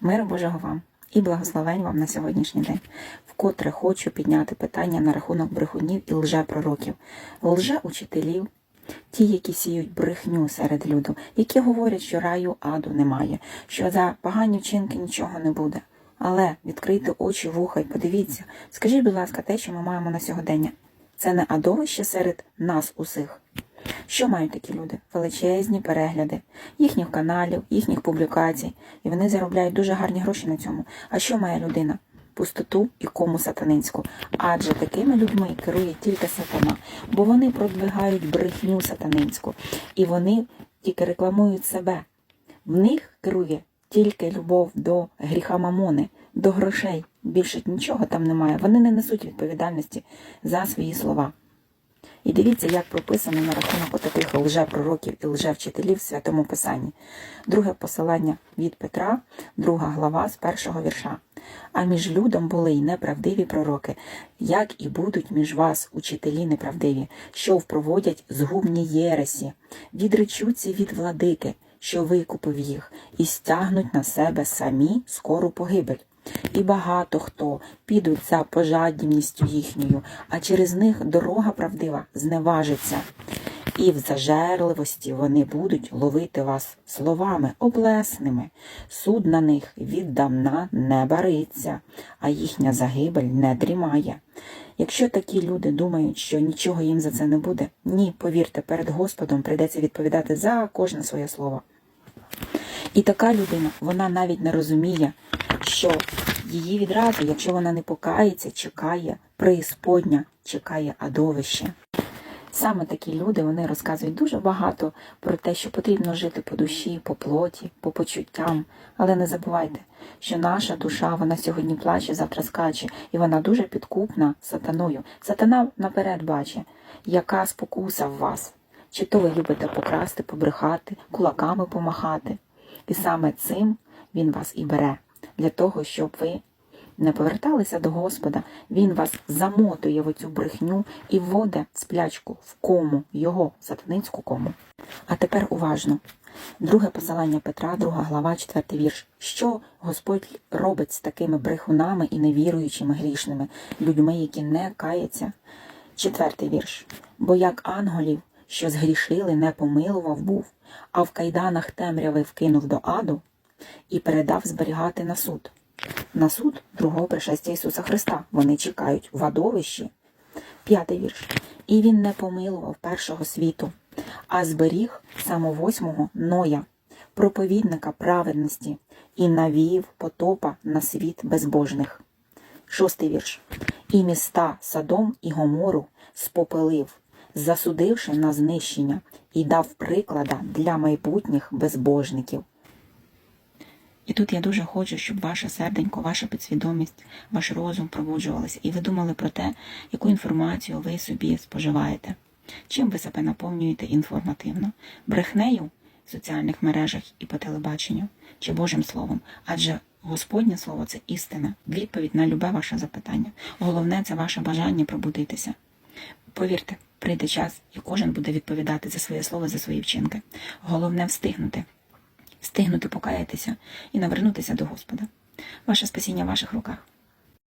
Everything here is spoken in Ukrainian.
Миру Божого вам і благословень вам на сьогоднішній день. Вкотре хочу підняти питання на рахунок брехунів і лжепророків, лжеучителів, ті, які сіють брехню серед люду, які говорять, що раю аду немає, що за погані вчинки нічого не буде. Але відкрийте очі, вуха і подивіться, скажіть, будь ласка, те, що ми маємо на сьогодення, це не адовище серед нас усіх. Що мають такі люди? Величезні перегляди їхніх каналів, їхніх публікацій, і вони заробляють дуже гарні гроші на цьому. А що має людина? Пустоту і кому сатанинську. Адже такими людьми керує тільки сатана, бо вони продвигають брехню сатанинську, і вони тільки рекламують себе. В них керує тільки любов до гріха мамони, до грошей. Більше нічого там немає. Вони не несуть відповідальності за свої слова. І дивіться, як прописано на рахунок отаких лжепророків і лжевчителів в Святому Писанні. Друге посилання від Петра, друга глава з першого вірша. А між людом були й неправдиві пророки, як і будуть між вас учителі неправдиві, що впроводять згубні єресі, відречуться від владики, що викупив їх, і стягнуть на себе самі скору погибель. І багато хто підуть за пожадністю їхньою, а через них дорога правдива зневажиться. І в зажерливості вони будуть ловити вас словами облесними. Суд на них віддавна не бариться, а їхня загибель не дрімає. Якщо такі люди думають, що нічого їм за це не буде, ні, повірте, перед Господом прийдеться відповідати за кожне своє слово. І така людина, вона навіть не розуміє, що її відразу, якщо вона не покається, чекає преісподня, чекає адовище. Саме такі люди вони розказують дуже багато про те, що потрібно жити по душі, по плоті, по почуттям. Але не забувайте, що наша душа вона сьогодні плаче, завтра скаче, і вона дуже підкупна сатаною. Сатана наперед бачить, яка спокуса в вас. Чи то ви любите покрасти, побрехати, кулаками помахати. І саме цим він вас і бере, для того, щоб ви не поверталися до Господа, Він вас замотує в оцю брехню і вводить сплячку в кому, його сатанинську кому. А тепер уважно. Друге посилання Петра, друга глава, четвертий вірш. Що Господь робить з такими брехунами і невіруючими грішними людьми, які не каяться? Четвертий вірш. Бо як ангелів, що згрішили, не помилував був, а в кайданах темряви вкинув до аду і передав зберігати на суд. На суд другого пришестя Ісуса Христа. Вони чекають в адовищі. П'ятий вірш. І він не помилував першого світу, а зберіг самовосьмого Ноя, проповідника праведності, і навів потопа на світ безбожних. Шостий вірш. І міста Садом і Гомору спопелив, засудивши на знищення, і дав приклада для майбутніх безбожників. І тут я дуже хочу, щоб ваше серденько, ваша підсвідомість, ваш розум пробуджувалися, і ви думали про те, яку інформацію ви собі споживаєте, чим ви себе наповнюєте інформативно, брехнею в соціальних мережах і по телебаченню, чи Божим Словом. Адже Господнє Слово це істина, відповідь на любе ваше запитання. Головне це ваше бажання пробудитися. Повірте, прийде час, і кожен буде відповідати за своє слово, за свої вчинки. Головне встигнути встигнути покаятися і навернутися до Господа. Ваше спасіння в ваших руках.